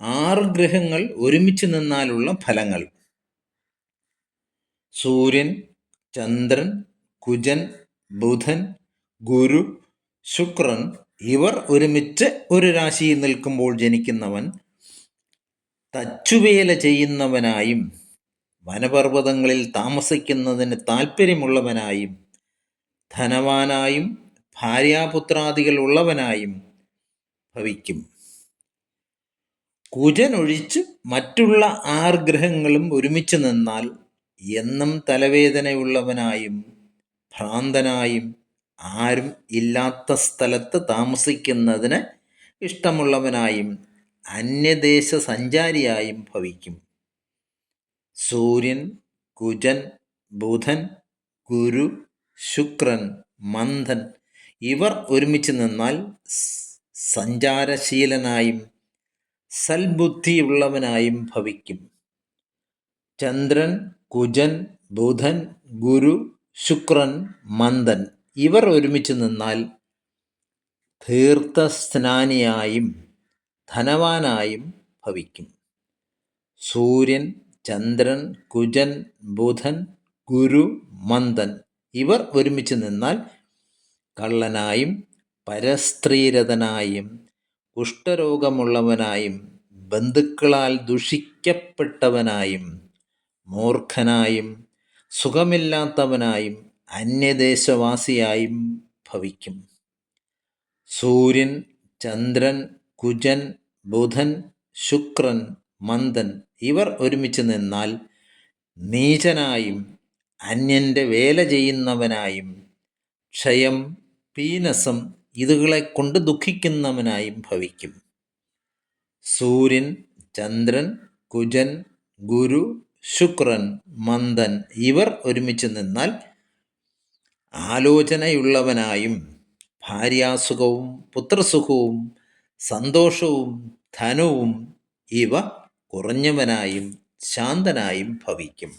ആറ് ഗ്രഹങ്ങൾ ഒരുമിച്ച് നിന്നാലുള്ള ഫലങ്ങൾ. സൂര്യൻ ചന്ദ്രൻ കുജൻ ബുധൻ ഗുരു ശുക്രൻ ഇവർ ഒരുമിച്ച് ഒരു രാശിയിൽ നിൽക്കുമ്പോൾ ജനിക്കുന്നവൻ തച്ചുവേല ചെയ്യുന്നവനായും വനപർവതങ്ങളിൽ താമസിക്കുന്നതിന് താല്പര്യമുള്ളവനായും ധനവാനായും ഭാര്യാപുത്രാദികൾ ഉള്ളവനായും ഭവിക്കും. കുജനൊഴിച്ച് മറ്റുള്ള ആറ് ഗ്രഹങ്ങളും ഒരുമിച്ച് നിന്നാൽ എന്നും തലവേദനയുള്ളവനായും ഭ്രാന്തനായും ആരും ഇല്ലാത്ത സ്ഥലത്ത് താമസിക്കുന്നതിന് ഇഷ്ടമുള്ളവനായും അന്യദേശ സഞ്ചാരിയായും ഭവിക്കും. സൂര്യൻ കുജൻ ബുധൻ ഗുരു ശുക്രൻ മന്ദൻ ഇവർ ഒരുമിച്ച് നിന്നാൽ സഞ്ചാരശീലനായും സൽബുദ്ധിയുള്ളവനായും ഭവിക്കും. ചന്ദ്രൻ കുജൻ ബുധൻ ഗുരു ശുക്രൻ മന്ദൻ ഇവർ ഒരുമിച്ച് നിന്നാൽ തീർത്ഥസ്നാനിയായും ധനവാനായും ഭവിക്കും. സൂര്യൻ ചന്ദ്രൻ കുജൻ ബുധൻ ഗുരു മന്ദൻ ഇവർ ഒരുമിച്ച് നിന്നാൽ കള്ളനായും പരസ്ത്രീരഥനായും കുഷ്ഠരോഗമുള്ളവനായും ബന്ധുക്കളാൽ ദുഷിക്കപ്പെട്ടവനായും മൂർഖനായും സുഖമില്ലാത്തവനായും അന്യദേശവാസിയായും ഭവിക്കും. സൂര്യൻ ചന്ദ്രൻ കുജൻ ബുധൻ ശുക്രൻ മന്ദൻ ഇവർ ഒരുമിച്ച് നിന്നാൽ നീചനായും അന്യന്റെ വേല ചെയ്യുന്നവനായും ക്ഷയം പീനസം ഇതുകളെ കൊണ്ട് ദുഃഖിക്കുന്നവനായും ഭവിക്കും. സൂര്യൻ ചന്ദ്രൻ കുജൻ ഗുരു ശുക്രൻ മന്ദൻ ഇവർ ഒരുമിച്ച് നിന്നാൽ ആലോചനയുള്ളവനായും ഭാര്യാസുഖവും പുത്രസുഖവും സന്തോഷവും ധനവും ഇവ കുറഞ്ഞവനായും ശാന്തനായും ഭവിക്കും.